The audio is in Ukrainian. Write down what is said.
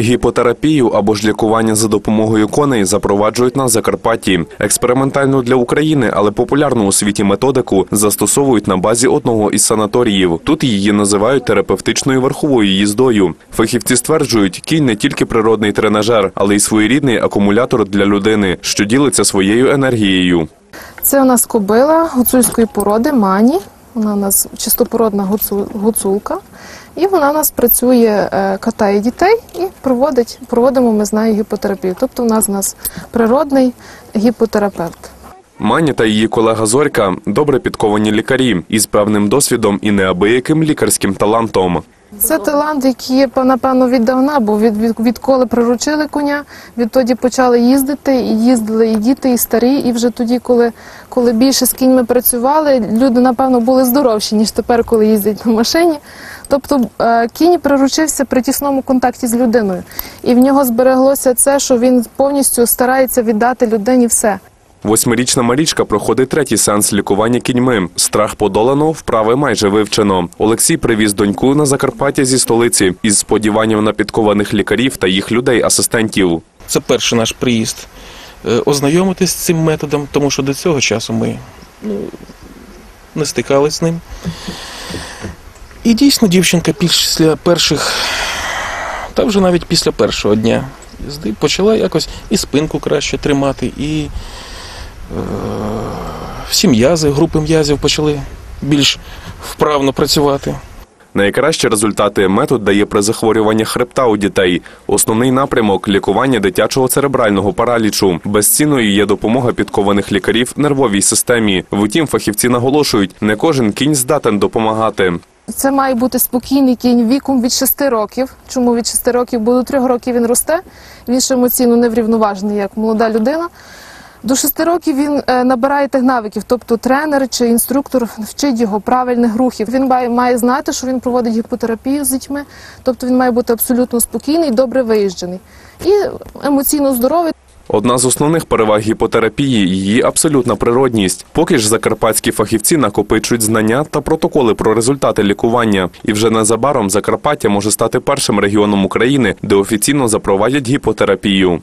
Гіпотерапію або ж лікування за допомогою коней запроваджують на Закарпатті. Експериментальну для України, але популярну у світі методику застосовують на базі одного із санаторіїв. Тут її називають терапевтичною верховою їздою. Фахівці стверджують, кінь не тільки природний тренажер, але й своєрідний акумулятор для людини, що ділиться своєю енергією. Це у нас кобила гуцульської породи Мані. Вона у нас чистопородна гуцу- гуцулка. І вона у нас працює, е, катає дітей і проводить, проводимо ми з нею гіпотерапію. Тобто у нас у нас природний гіпотерапевт. Маня та її колега Зорька добре підковані лікарі із певним досвідом і неабияким лікарським талантом. Це талант, який напевно, віддавна, бо від, від, відколи приручили коня, відтоді почали їздити, і їздили і діти, і старі. І вже тоді, коли, коли більше з кіньми працювали, люди, напевно, були здоровші, ніж тепер, коли їздять на машині. Тобто е, кінь приручився при тісному контакті з людиною. І в нього збереглося це, що він повністю старається віддати людині все. Восьмирічна Марічка проходить третій сеанс лікування кіньми. Страх подолано, вправи майже вивчено. Олексій привіз доньку на Закарпаття зі столиці із сподіванням на підкованих лікарів та їх людей-асистентів. Це перший наш приїзд. Е, Ознайомитись з цим методом, тому що до цього часу ми ну, не стикалися з ним. І дійсно дівчинка після перших, та вже навіть після першого дня їзди почала якось і спинку краще тримати, і всі м'язи, групи м'язів почали більш вправно працювати. Найкращі результати метод дає при захворюванні хребта у дітей. Основний напрямок лікування дитячого церебрального паралічу. Безцінною є допомога підкованих лікарів нервовій системі. Втім, фахівці наголошують, не кожен кінь здатен допомагати. Це має бути спокійний кінь віком від 6 років. Чому від 6 років? Бо до 3 років він росте, він ще емоційно неврівноважений, як молода людина. До 6 років він е, набирає тих навиків, тобто тренер чи інструктор вчить його правильних рухів. Він має знати, що він проводить гіпотерапію з дітьми, тобто він має бути абсолютно спокійний, добре виїжджений і емоційно здоровий. Одна з основних переваг гіпотерапії її абсолютна природність. Поки ж закарпатські фахівці накопичують знання та протоколи про результати лікування. І вже незабаром Закарпаття може стати першим регіоном України, де офіційно запровадять гіпотерапію.